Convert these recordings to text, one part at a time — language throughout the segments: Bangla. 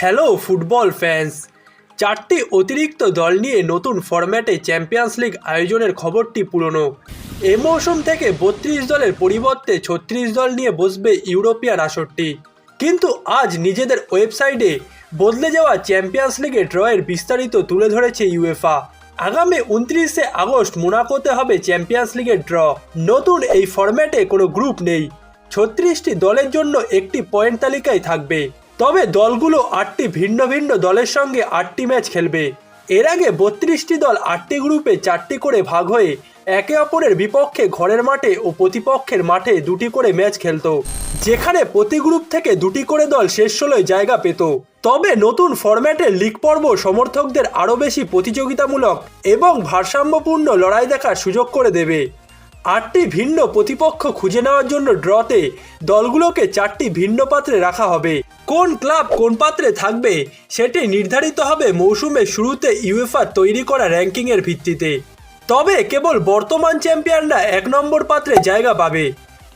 Hello football fans. চারটি অতিরিক্ত দল নিয়ে নতুন ফরম্যাটে চ্যাম্পিয়ন্স লিগ আয়োজনের খবরটি পুরনো। এ মৌসুম থেকে বত্রিশ দলের পরিবর্তে ছত্রিশ দল নিয়ে বসবে ইউরোপিয়ান আসরটি। কিন্তু আজ নিজেদের ওয়েবসাইটে বদলে যাওয়া চ্যাম্পিয়ন্স লিগের ড্রয়ের বিস্তারিত তুলে ধরেছে ইউএফা। আগামী উনত্রিশে আগস্ট মোনাকোতে হবে চ্যাম্পিয়ন্স লিগের ড্র। নতুন এই ফরম্যাটে কোনো গ্রুপ নেই। ছত্রিশটি দলের জন্য একটি পয়েন্ট তালিকায় থাকবে। তবে দলগুলো আটটি ভিন্ন ভিন্ন দলের সঙ্গে আটটি ম্যাচ খেলবে। এর আগে বত্রিশটি দল আটটি গ্রুপে চারটি করে ভাগ হয়ে একে অপরের বিপক্ষে ঘরের মাঠে ও প্রতিপক্ষের মাঠে দুটি করে ম্যাচ খেলতো, যেখানে প্রতি গ্রুপ থেকে দুটি করে দল শেষ ষোলোয় জায়গা পেত। তবে নতুন ফরম্যাটের লিগ পর্ব সমর্থকদের আরও বেশি প্রতিযোগিতামূলক এবং ভারসাম্যপূর্ণ লড়াই দেখার সুযোগ করে দেবে। আটটি ভিন্ন প্রতিপক্ষ খুঁজে নেওয়ার জন্য ড্রতে দলগুলোকে চারটি ভিন্ন পাত্রে রাখা হবে। কোন ক্লাব কোন পাত্রে থাকবে সেটি নির্ধারিত হবে মৌসুমের শুরুতে ইউএফা তৈরি করা র্যাঙ্কিংয়ের ভিত্তিতে। তবে কেবল বর্তমান চ্যাম্পিয়নরা এক নম্বর পাত্রে জায়গা পাবে।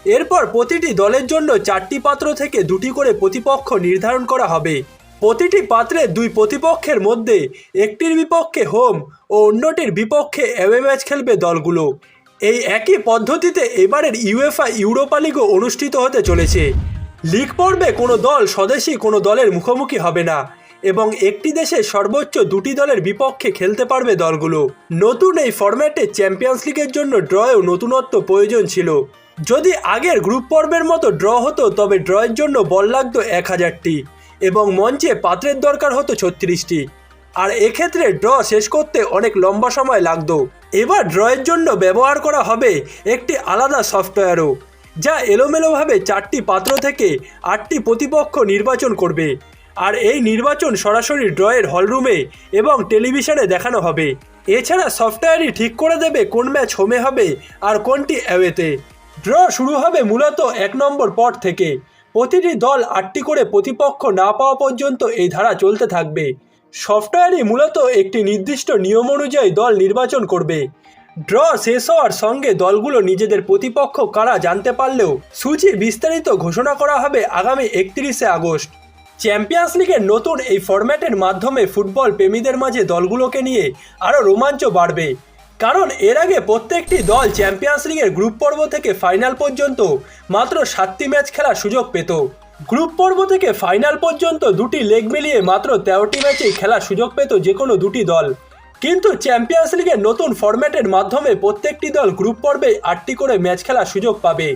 এরপর প্রতিটি দলের জন্য চারটি পাত্র থেকে দুটি করে প্রতিপক্ষ নির্ধারণ করা হবে। প্রতিটি পাত্রে দুই প্রতিপক্ষের মধ্যে একটির বিপক্ষে হোম ও অন্যটির বিপক্ষে অ্যাওয়ে ম্যাচ খেলবে দলগুলো। এই একই পদ্ধতিতে এবারের ইউএফা ইউরোপা লিগও অনুষ্ঠিত হতে চলেছে। লিগ পর্বে কোনো দল স্বদেশী, কোনো দলের মুখোমুখি হবে না এবং একটি দেশে সর্বোচ্চ দুটি দলের বিপক্ষে খেলতে পারবে দলগুলো। নতুন এই ফরম্যাটে চ্যাম্পিয়ন্স লিগের জন্য ড্রয়েও নতুনত্ব প্রয়োজন ছিল। যদি আগের গ্রুপ পর্বের মতো ড্র হতো, তবে ড্রয়ের জন্য বল লাগতো এক হাজারটি এবং মঞ্চে পাত্রের দরকার হতো ছত্রিশটি। আর এক্ষেত্রে ড্র শেষ করতে অনেক লম্বা সময় লাগতো। এবার ড্রয়ের জন্য ব্যবহার করা হবে একটি আলাদা সফটওয়্যারও। যা এলোমেলোভাবে চারটি পাত্র থেকে আটটি প্রতিপক্ষ নির্বাচন করবে। আর এই নির্বাচন সরাসরি ড্রয়ের হলরুমে এবং টেলিভিশনে দেখানো হবে। এছাড়া সফটওয়্যারই ঠিক করে দেবে কোন ম্যাচ হোমে হবে আর কোনটি অ্যাওয়েতে। ড্র শুরু হবে মূলত এক নম্বর পট থেকে। প্রতিটি দল আটটি করে প্রতিপক্ষ না পাওয়া পর্যন্ত এই ধারা চলতে থাকবে। সফটওয়্যারই মূলত একটি নির্দিষ্ট নিয়ম অনুযায়ী দল নির্বাচন করবে। ড্র শেষ হওয়ার সঙ্গে দলগুলো নিজেদের প্রতিপক্ষ কারা জানতে পারলেও সূচি বিস্তারিত ঘোষণা করা হবে আগামী একত্রিশে আগস্ট। চ্যাম্পিয়ন্স লিগের নতুন এই ফরম্যাটের মাধ্যমে ফুটবল প্রেমীদের মাঝে দলগুলোকে নিয়ে আরও রোমাঞ্চ বাড়বে। কারণ এর আগে প্রত্যেকটি দল চ্যাম্পিয়ন্স লিগের গ্রুপ পর্ব থেকে ফাইনাল পর্যন্ত মাত্র সাতটি ম্যাচ খেলার সুযোগ পেত। গ্রুপ পর্ব থেকে ফাইনাল পর্যন্ত দুটি লেগ মিলিয়ে মাত্র তেরোটি ম্যাচেই খেলার সুযোগ পেত যে কোনো দুটি দল। কিন্তু চ্যাম্পিয়ন্স লিগের নতুন ফরম্যাটের মাধ্যমে প্রত্যেকটি দল গ্রুপ পর্বে আটটি করে ম্যাচ খেলার সুযোগ পাবে।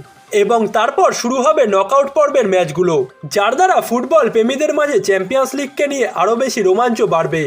এবং তারপর শুরু হবে নকআউট পর্বের ম্যাচগুলো যার দ্বারা ফুটবল প্রেমীদের মাঝে চ্যাম্পিয়ন্স লিগকে নিয়ে আরও বেশি রোমাঞ্চ বাড়বে।